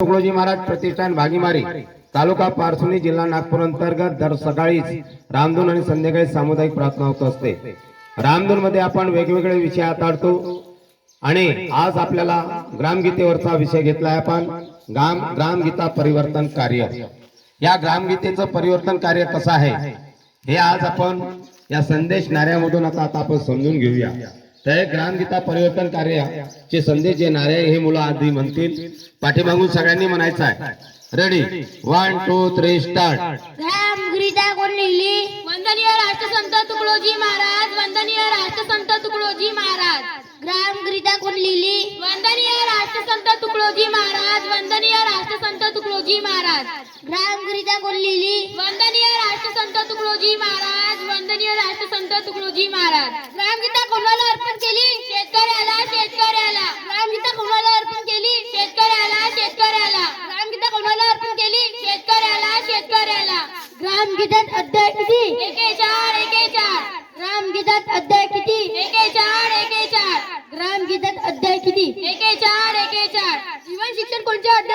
तुकडोजी महाराज प्रतिष्ठान भागीमारी तालुका पारसुनी जिल्हा नागपूर अंतर्गत दर सकाळीच रामधून आणि संध्याकाळी सामुदायिक प्रार्थना होत असते. रामधून मध्ये आपण वेगवेगळे विषय हाताळतो आणि आज आपल्याला ग्रामगीतेवरचा विषय घेतला आहे आपण. ग्राम ग्रामगीता परिवर्तन कार्य. या ग्रामगीतेचं परिवर्तन कार्य कसं आहे? हे आज आपण या संदेश नाऱ्यामधून आता आता आपण समजून घेऊया. तर हे ग्रामगीता परिवर्तन कार्याचे संदेश जे आहे, हे मुलं आधी म्हणतील. पाठीमागून सगळ्यांनी म्हणायचं आहे. Ready one two three start Ram Gita कोण लिहिली? वंदनीय राष्ट्रसंत तुकडोजी महाराज वंदनीय राष्ट्रसंत तुकडोजी महाराज. ग्राम गीता कोण लिहिली? वंदनीय राष्ट्रसंत तुकडोजी महाराज वंदनीय राष्ट्रसंत तुकडोजी महाराज. ग्राम गीता कोण लिहिली? वंदनीय राष्ट्रसंत तुकडोजी महाराज वंदनीय राष्ट्रसंत तुकडोजी महाराज. ग्रामगीता कोणाला अर्पण केली शेतकऱ्याला शेतकऱ्याला. ग्रामगीता कोणाला अर्पण केली शेतकऱ्याला शेतकऱ्याला. ग्रामगीता कोणाला अर्पण केली शेतकऱ्याला शेतकऱ्याला. ग्रामगीतात अध्याय किती?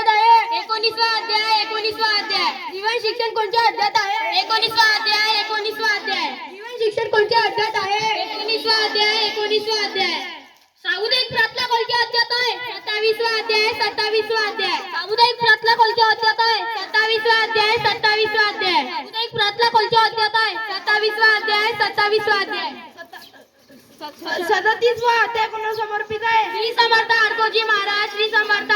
अध्यायात आहे. एकोणीसवा अध्याय एकोणीसवा अध्याय. जीवन शिक्षण कोणत्या अध्यायात आहे? एकोणीसवा अध्याय एकोणीसवा अध्याय. जीवन शिक्षण कोणत्या अध्यायात आहे? एकोणीसवा अध्याय एकोणीसवा अध्याय. सामुदायिक प्रार्थना कोणत्या अध्यायात आहे? सत्तावीसवा अध्याय सत्तावीसवा अध्याय. सामुदायिक प्रार्थना कोणत्या अध्यायात आहे? सत्तावीसवा अध्याय सत्तावीसवा अध्याय. सामुदायिक प्रार्थना कोणत्या अध्यायात आहे? सत्तावीसवा अध्याय सत्तावीसवा अध्याय. सदतीसवा अध्याय कोणाला समर्पित आहे. श्री समर्थ आडकोजी महाराज श्री समर्थ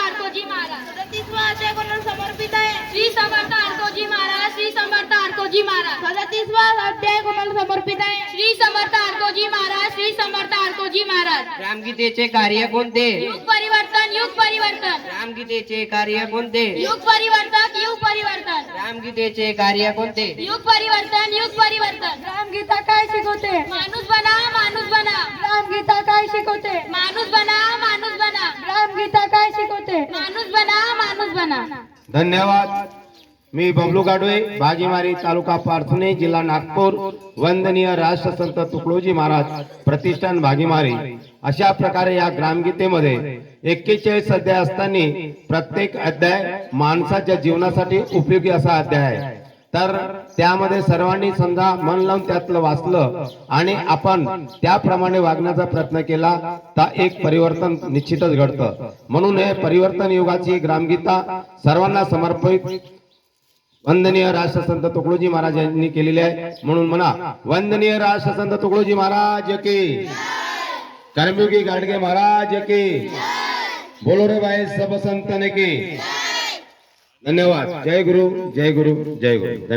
सदतीसवा अध्याय कोणाला समर्पित आहे? श्री समर्थ आडकोजी महाराज श्री समर्थ आडकोजी महाराज. रामगीतेचे कार्य कोणते? युग परिवर्तन युग परिवर्तन. रामगीतेचे कार्य कोणते? युग परिवर्तक युग परिवर्तन. रामगीतेचे कार्य कोणते? युग परिवर्तन युग परिवर्तन. रामगीता काय शिकवते? माणूस बना माणूस बना. रामगीता काय शिकवते? माणूस बना माणूस बना. रामगीता काय शिकवते? माणूस बना माणूस बना. धन्यवाद. मी बबलू गाडवे भागीमारी तालुका पारसुनी जिल्हा नागपूर वंदनीय राष्ट्रसंत तुकडोजी महाराज प्रतिष्ठान भागीमारी अशा प्रकारे या ग्रामगीतेमध्ये एक्केचाळीस अध्याय असताना प्रत्येक अध्याय माणसाच्या जीवनासाठी उपयोगी असा अध्याय आहे. तर त्यामध्ये सर्वांनी समजा मन लावून त्यातलं वाचलं आणि आपण त्याप्रमाणे वागण्याचा प्रयत्न केला तर एक परिवर्तन निश्चितच घडतं. म्हणून हे परिवर्तन युगाची ग्रामगीता सर्वांना समर्पित वंदनीय राष्ट्रसंत तुकडोजी महाराज यांनी केलेली आहे. म्हणून म्हणा वंदनीय राष्ट्रसंत तुकडोजी महाराज के. कर्मयोगी गाडगे महाराज के. बोलो रे भाई सब संतन के. धन्यवाद. जय गुरु जय गुरु जय गुरु. धन्यवाद.